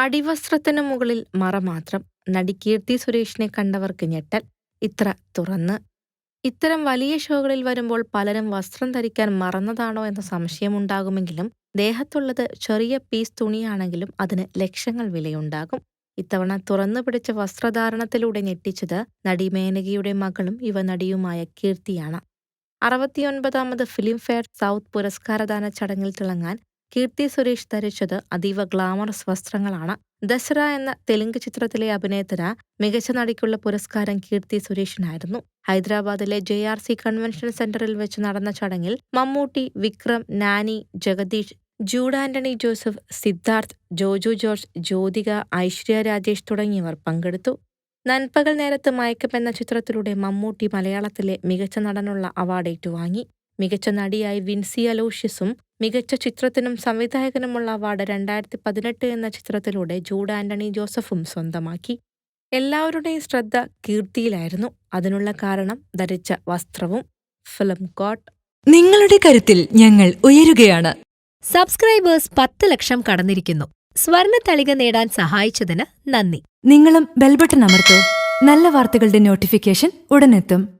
അടിവസ്ത്രത്തിനു മുകളിൽ മറ മാത്രം. നടി കീർത്തി സുരേഷിനെ കണ്ടവർക്ക് ഞെട്ടൽ. ഇത്ര തുറന്ന്. ഇത്തരം വലിയ ഷോകളിൽ വരുമ്പോൾ പലരും വസ്ത്രം ധരിക്കാൻ മറന്നതാണോ എന്ന സംശയമുണ്ടാകുമെങ്കിലും ദേഹത്തുള്ളത് ചെറിയ പീസ് തുണിയാണെങ്കിലും അതിന് ലക്ഷങ്ങൾ വിലയുണ്ടാകും. ഇത്തവണ തുറന്നു പിടിച്ച വസ്ത്രധാരണത്തിലൂടെ ഞെട്ടിച്ചത് നടി മേനകയുടെ മകളും യുവനടിയുമായ കീർത്തിയാണ്. അറുപത്തിയൊൻപതാമത് ഫിലിംഫെയർ സൗത്ത് പുരസ്കാരദാന ചടങ്ങിൽ തിളങ്ങാൻ കീർത്തി സുരേഷ് ധരിച്ചത് അതീവ ഗ്ലാമറസ് വസ്ത്രങ്ങളാണ്. ദസറ എന്ന തെലുങ്ക് ചിത്രത്തിലെ അഭിനയത്തിന് മികച്ച നടിക്കുള്ള പുരസ്കാരം കീർത്തി സുരേഷിനായിരുന്നു. ഹൈദരാബാദിലെ ജെ ആർ സി കൺവെൻഷൻ സെന്ററിൽ വെച്ച് നടന്ന ചടങ്ങിൽ മമ്മൂട്ടി വിക്രം നാനി ജഗദീഷ് ജൂഡ് ആന്റണി ജോസഫ് സിദ്ധാർത്ഥ് ജോജു ജോർജ് ജ്യോതിക ഐശ്വര്യ രാജേഷ് തുടങ്ങിയവർ പങ്കെടുത്തു. നൻപകൽ നേരത്ത് മയക്കം എന്ന ചിത്രത്തിലൂടെ മമ്മൂട്ടി മലയാളത്തിലെ മികച്ച നടനുള്ള അവാർഡ് ഏറ്റുവാങ്ങി. മികച്ച നടിയായി വിൻസി അലോഷ്യസും മികച്ച ചിത്രത്തിനും സംവിധായകനുമുള്ള അവാർഡ് രണ്ടായിരത്തി പതിനെട്ട് എന്ന ചിത്രത്തിലൂടെ ജൂഡ് ആന്റണി ജോസഫും സ്വന്തമാക്കി. എല്ലാവരുടെയും ശ്രദ്ധ കീർത്തിയിലായിരുന്നു. അതിനുള്ള കാരണം ധരിച്ച വസ്ത്രവും ഫിലിം കോട്ട്. നിങ്ങളുടെ കരുത്തിൽ ഞങ്ങൾ ഉയരുകയാണ്. സബ്സ്ക്രൈബേഴ്സ് പത്ത് ലക്ഷം കടന്നിരിക്കുന്നു. സ്വർണ തളിക നേടാൻ സഹായിച്ചതിന് നന്ദി. നിങ്ങളും ബെൽബട്ടൺ അമർത്തോ. നല്ല വാർത്തകളുടെ നോട്ടിഫിക്കേഷൻ ഉടനെത്തും.